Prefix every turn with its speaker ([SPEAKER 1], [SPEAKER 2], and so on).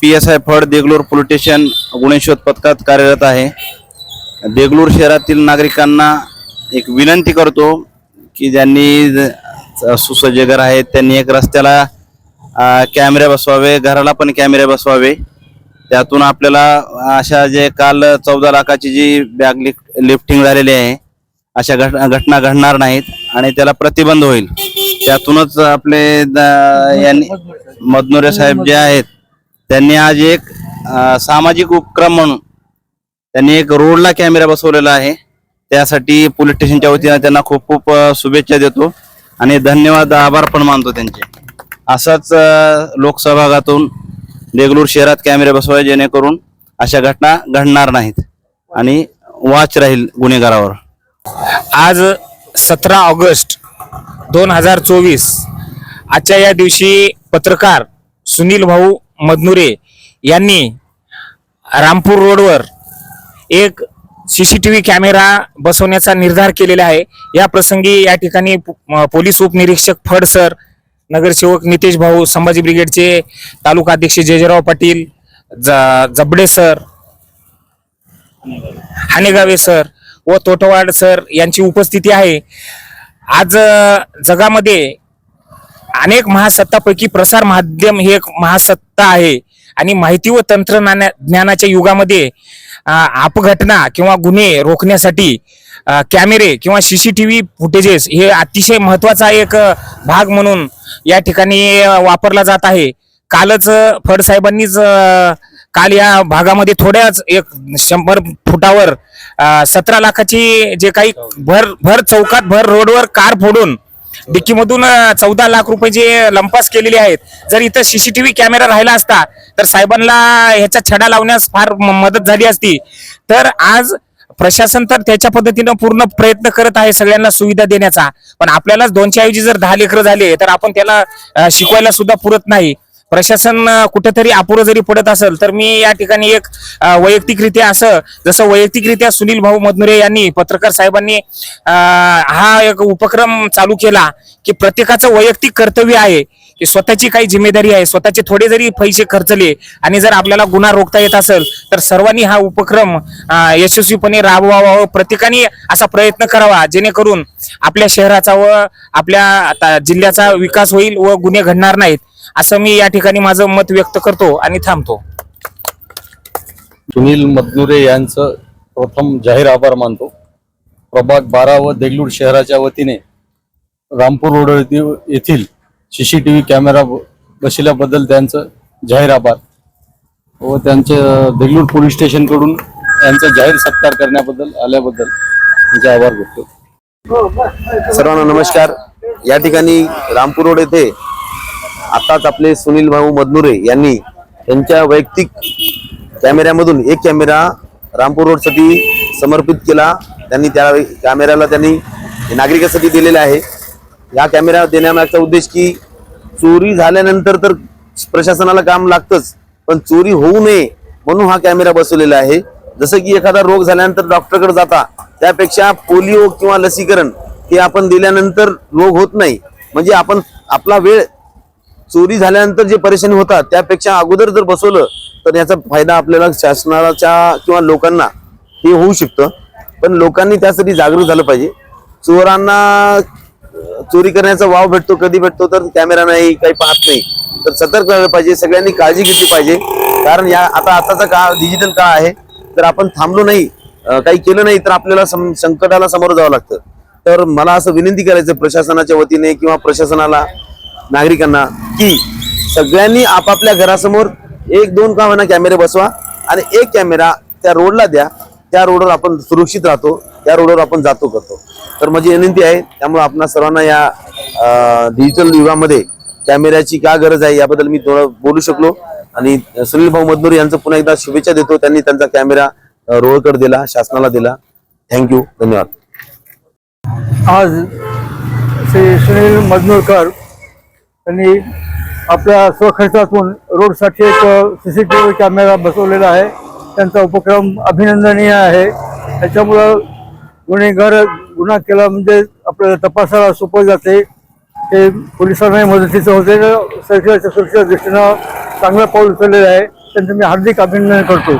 [SPEAKER 1] P S I Phad Deglur police station गुन्हे शोध पथकात कार्यरत आहे. देगलूर शहरातील नागरिकांना एक विनंती करतो की ज्यांनी सुसज्ज घर आहेत त्यांनी एक रस्त्याला कॅमेरे बसवावे घराला पण कॅमेरे बसवावे. त्यातून आपल्याला अशा जे काल चौदा लाखाची जी बॅग लिफ्ट लिफ्टिंग झालेली आहे अशा घट घटना घडणार नाहीत आणि त्याला प्रतिबंध होईल. त्यातूनच आपले द- यांनी मदनोरे साहेब जे आहेत त्यांनी आज एक अ, सामाजिक उपक्रम म्हणून त्यांनी एक रोडला कॅमेरा बसवलेला आहे. त्यासाठी पोलीस स्टेशनच्या वतीनं त्यांना खूप खूप अ, शुभेच्छा देतो आणि धन्यवाद आभार पण मानतो त्यांचे. असंच अ, लोकसहभागातून देगलूर शहरात कॅमेरे बसवाय जेणेकरून अशा घटना घडणार नाहीत आणि वाच राहील गुन्हेगारावर.
[SPEAKER 2] आज सतरा ऑगस्ट दोन हजार चोवीस आजच्या या दिवशी पत्रकार सुनील भाऊ मदनुरे यांनी रामपूर रोडवर एक C C T V camera बसवण्याचा निर्धार केलेला आहे. या प्रसंगी या ठिकाणी पोलीस उपनिरीक्षक फड सर नगरसेवक नितेश भाऊ संभाजी ब्रिगेडचे तालुका अध्यक्ष जयजयराव पाटील ज- जबडे सर हानेगावे सर व तोटवाड सर यांची उपस्थिती आहे. आज जगामध्ये अनेक महासत्तापैकी प्रसार माध्यम हे एक महासत्ता आहे. आणि माहिती व तंत्रज्ञाना ज्ञानाच्या युगामध्ये अपघटना किंवा गुन्हे रोखण्यासाठी कॅमेरे किंवा सीसीटीव्ही फुटेजेस हे अतिशय महत्त्वाचा एक भाग म्हणून या ठिकाणी वापरला जात आहे. कालच फडसाहेबांनीच काल या भागामध्ये थोड्याच एक शंभर फुटावर सतरा लाखाची जे काही भर भर चौकात भर रोडवर कार फोडून डिक्कीमधून चौदा लाख रुपये जे लंपास केलेले आहेत जर इथं सीसीटीव्ही कॅमेरा राहिला असता तर साहेबांना ह्याचा छडा लावण्यास फार मदत झाली असती. तर आज प्रशासन तर त्याच्या पद्धतीनं पूर्ण प्रयत्न करत आहे सगळ्यांना सुविधा देण्याचा. पण आपल्यालाच दोनशे ऐवजी जर दहा लेकरं झाले तर आपण त्याला शिकवायला सुद्धा पुरत नाही. प्रशासन कुठेतरी अपुरं जरी पडत असेल तर मी या ठिकाणी एक वैयक्तिकरित्या असं जसं वैयक्तिकरित्या सुनील भाऊ मधनुरे यांनी पत्रकार साहेबांनी हा एक उपक्रम चालू केला की प्रत्येकाचं वैयक्तिक कर्तव्य आहे की स्वतःची काही जिम्मेदारी आहे स्वतःचे थोडे जरी पैसे खर्चले आणि जर आपल्याला गुन्हा रोखता येत असेल तर सर्वांनी हा उपक्रम यशस्वीपणे राबवावा व प्रत्येकाने असा प्रयत्न करावा जेणेकरून आपल्या शहराचा व आपल्या जिल्ह्याचा विकास होईल व गुन्हे घडणार नाहीत. असं मी या ठिकाणी माझं मत व्यक्त करतो आणि थांबतो.
[SPEAKER 3] सुनील मदनुरे यांचं प्रथम जाहीर आभार मानतो. प्रभाग बारा व देगलूर शहराच्या वतीने रामपूर रोड येथील- येथील सीसीटीव्ही कॅमेरा ब- बसवल्याबद्दल त्यांचं जाहीर आभार व त्यांचे देगलूर पोलीस स्टेशनकडून यांचा जाहीर सत्कार करण्याबद्दल आल्याबद्दल त्यांचे आभार व्यक्त
[SPEAKER 4] सर्वांना नमस्कार. या ठिकाणी रामपूर रोड येथे आताच आपले सुनील भाऊ मदनुरे यांनी त्यांच्या वैयक्तिक कॅमेऱ्यामधून एक कॅमेरा रामपूर रोडसाठी समर्पित केला. त्यांनी त्या कॅमेऱ्याला त्यांनी नागरिकांसाठी दिलेला आहे. या कॅमेरा देण्यामागचा उद्देश की चोरी झाल्यानंतर तर प्रशासनाला काम लागतंच पण चोरी होऊ नये म्हणून हा कॅमेरा बसवलेला आहे. जसं की एखादा रोग झाल्यानंतर डॉक्टरकडे जाता त्यापेक्षा पोलिओ किंवा लसीकरण हे आपण दिल्यानंतर रोग होत नाही. म्हणजे आपण आपला वेळ चोरी झाल्यानंतर जे परेशानी होतात त्यापेक्षा अगोदर जर बसवलं तर याचा फायदा आपल्याला शासनाच्या किंवा लोकांना हे होऊ शकतं. पण लोकांनी त्यासाठी जागरूक झालं पाहिजे. चोरांना चोरी करण्याचा वाव भेटतो कधी भेटतो तर कॅमेरा नाही काही पाहत नाही. तर सतर्क राहिलं पाहिजे सगळ्यांनी काळजी घेतली पाहिजे. कारण या आता आताचा काळ डिजिटल काळ आहे. तर आपण थांबलो नाही काही केलं नाही तर आपल्याला सं- संकटाला समोर जावं लागतं. तर मला असं विनंती करायचं प्रशासनाच्या वतीने किंवा प्रशासनाला नागरिकांना की सगळ्यांनी आपापल्या घरासमोर एक दोन का कॅमेरे बसवा आणि एक कॅमेरा त्या रोडला द्या. त्या रोडवर आपण सुरक्षित राहतो. त्या रोडवर आपण जातो करतो. तर माझी विनंती आहे त्यामुळे आपणा सर्वांना या डिजिटल युगामध्ये कॅमेऱ्याची का गरज आहे याबद्दल मी थोडं बोलू शकलो. आणि सुनील भाऊ मधनोर यांचं पुन्हा एकदा शुभेच्छा देतो. त्यांनी त्यांचा कॅमेरा रोडकडे दिला शासनाला दिला. थँक्यू धन्यवाद.
[SPEAKER 5] आज श्री सुनील मधनोरकर त्यांनी आपल्या स्वखर्चातून रोडसाठी एक C C T V camera बसवलेला आहे. त्यांचा उपक्रम अभिनंदनीय आहे. त्याच्यामुळं गुन्हेगार गुन्हा केला म्हणजे आपल्याला तपासाला सोपं जाते. ते पोलिसांनाही मदतीचं होते. सरकारच्या सुरक्षेच्या दृष्टीनं चांगलं पाऊल उचललेलं आहे. त्यांचं मी हार्दिक अभिनंदन करतो.